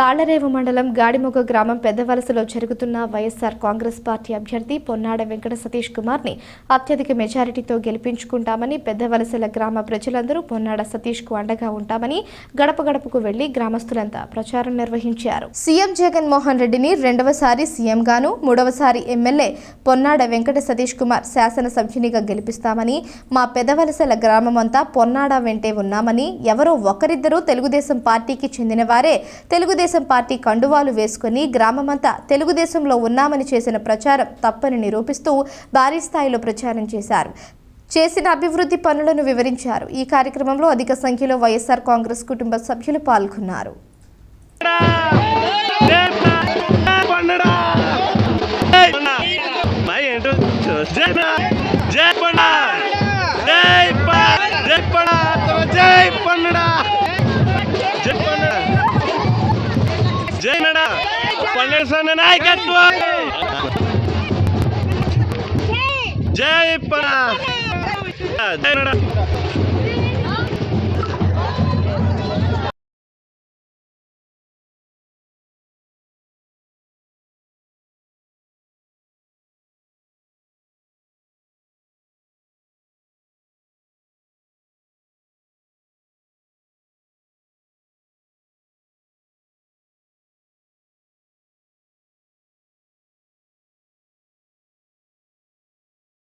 తాళ్ళరేవు మండలం గాడిమొగ గ్రామం పెద్దవలసలో జరుగుతున్న వైఎస్ఆర్ కాంగ్రెస్ పార్టీ అభ్యర్థి పొన్నాడ వెంకట సతీష్ కుమార్ని అత్యధిక మెజారిటీతో గెలిపించుకుంటామని పెద్దవలసల గ్రామ ప్రజలందరూ పొన్నాడ సతీష్కు అండగా ఉంటామని గడప గడపకు వెళ్ళి గ్రామస్తులంతా ప్రచారం నిర్వహించారు. సీఎం జగన్మోహన్ రెడ్డిని రెండవసారి సీఎం గాను మూడవసారి ఎమ్మెల్యే పొన్నాడ వెంకట సతీష్ కుమార్ శాసనసభ్యునిగా గెలిపిస్తామని మా పెదవలసల గ్రామమంతా పొన్నాడ వెంటే ఉన్నామని ఎవరో ఒకరిద్దరూ తెలుగుదేశం పార్టీకి చెందిన వారే తెలుగుదేశం పార్టీ కండువాలు వేసుకుని గ్రామమంతా తెలుగుదేశంలో ఉన్నామని చేసిన ప్రచారం తప్పని నిరూపిస్తూ భారీ స్థాయిలో ప్రచారం చేశారు. చేసిన అభివృద్ధి పనులను వివరించారు. ఈ కార్యక్రమంలో అధిక సంఖ్యలో వైఎస్ఆర్ కాంగ్రెస్ కుటుంబ సభ్యులు పాల్గొన్నారు. జై జై జై జై నడా. పండుగ సన్న నాయకత్వం. జై జై నడా.